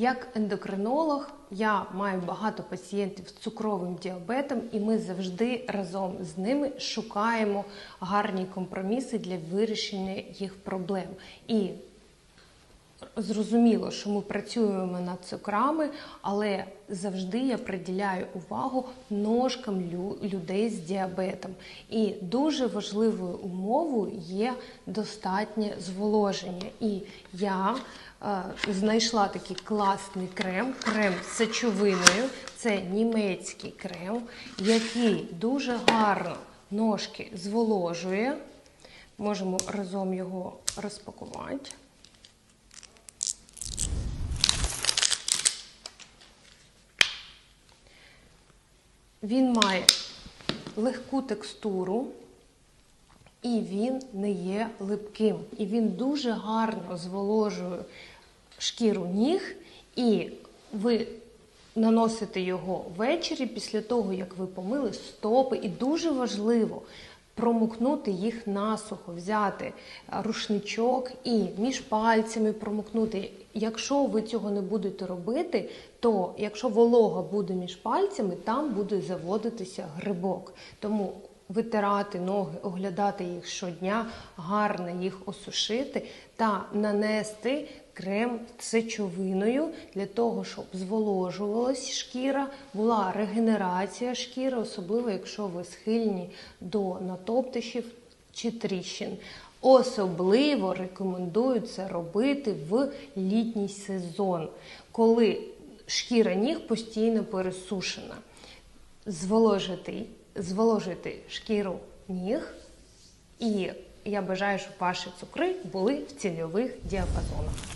Як ендокринолог, я маю багато пацієнтів з цукровим діабетом, і ми завжди разом з ними шукаємо гарні компроміси для вирішення їх проблем. І Зрозуміло, що ми працюємо над цукрами, але завжди я приділяю увагу ножкам людей з діабетом. І дуже важливою умовою є достатнє зволоження. І я е, знайшла такий класний крем, крем з сечовиною. Це німецький крем, який дуже гарно ножки зволожує. Можемо разом його розпакувати. Він має легку текстуру, і він не є липким. І він дуже гарно зволожує шкіру ніг, і ви наносите його ввечері після того, як ви помили стопи. І дуже важливо промокнути їх насухо, взяти рушничок і між пальцями промокнути. Якщо ви цього не будете робити, то якщо волога буде між пальцями, там буде заводитися грибок. Тому витирати ноги, оглядати їх щодня, гарно їх осушити та нанести крем сечовиною для того, щоб зволожувалась шкіра, була регенерація шкіри, особливо якщо ви схильні до натоптищів чи тріщин. Особливо рекомендую це робити в літній сезон, коли шкіра ніг постійно пересушена. Зволожити, зволожити шкіру ніг, і я бажаю, щоб ваші цукри були в цільових діапазонах.